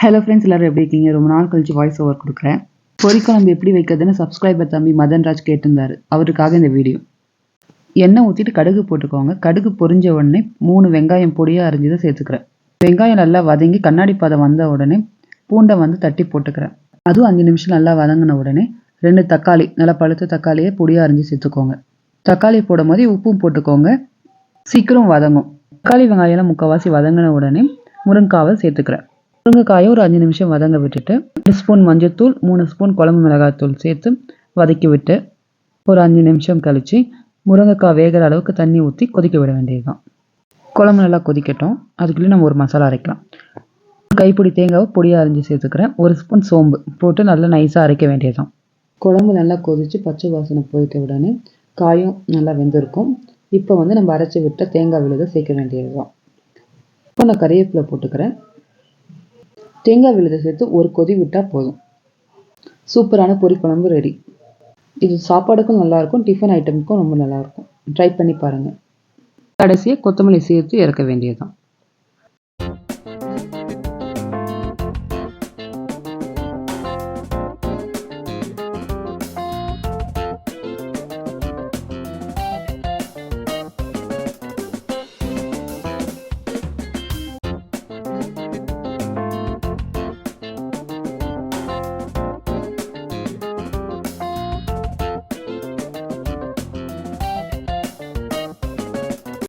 Hello friends எல்லாரும் எப்படி இருக்கீங்க? ரொம்ப நாள் கழிச்சு வாய்ஸ் ஓவர் கொடுக்குறேன். பொரிக்குழம்பு எப்படி வைக்கிறதுன்னு சப்ஸ்கிரைபர் தம்பி மதன்ராஜ் கேட்டிருந்தாரு. அவருக்காக இந்த வீடியோ எண்ணெய் ஊற்றிட்டு கடுகு போட்டுக்கோங்க. கடுகு பொரிஞ்ச உடனே மூணு வெங்காயம் பொடியாக அரிஞ்சதை சேர்த்துக்கிறேன். வெங்காயம் நல்லா வதங்கி கண்ணாடி பாதம் வந்த உடனே பூண்டை வந்து தட்டி போட்டுக்கிறேன். அதுவும் அஞ்சு நிமிஷம் நல்லா வதங்கின உடனே ரெண்டு தக்காளி நல்லா பழுத்த தக்காளியை பொடியாக அரிஞ்சு சேர்த்துக்கோங்க. தக்காளி போடும் போது உப்பும் போட்டுக்கோங்க. சீக்கிரம் வதங்கும். தக்காளி வெங்காயம்லாம் முக்கால்வாசி வதங்கின உடனே முருங்காவை சேர்த்துக்கிறேன். முருங்கைக்காயை ஒரு அஞ்சு நிமிஷம் வதங்க விட்டுட்டு ரெண்டு ஸ்பூன் மஞ்சத்தூள் மூணு ஸ்பூன் குழம்பு மிளகாய்த்தூள் சேர்த்து வதக்கி விட்டு ஒரு அஞ்சு நிமிஷம் கழித்து முருங்கைக்காய் வேகிற அளவுக்கு தண்ணி ஊற்றி கொதிக்க விட வேண்டியதுதான். குழம்பு நல்லா கொதிக்கட்டும். அதுக்குள்ளே நம்ம ஒரு மசாலா அரைக்கலாம். கைப்பிடி தேங்காவை பொடியாக அரைஞ்சி சேர்த்துக்கிறேன். ஒரு ஸ்பூன் சோம்பு போட்டு நல்லா நைஸாக அரைக்க வேண்டியதுதான். குழம்பு நல்லா கொதித்து பச்சை வாசனை போயிட்ட உடனே காயும் நல்லா வெந்திருக்கும். இப்போ வந்து நம்ம அரைச்சி விட்ட தேங்காய் விழுத சேர்க்க வேண்டியது தான் இப்போ நான் கறிவேப்பிலை போட்டுக்கிறேன். தேங்காய் விழுதை சேர்த்து ஒரு கொதி விட்டால் போதும். சூப்பரான பொரி குழம்பு ரெடி இது சாப்பாடுக்கும் நல்லாயிருக்கும் டிஃபன் ஐட்டமுக்கும் ரொம்ப நல்லாயிருக்கும் ட்ரை பண்ணி பாருங்கள் கடைசியாக கொத்தமல்லி சேர்த்து இறக்க வேண்டியது தான்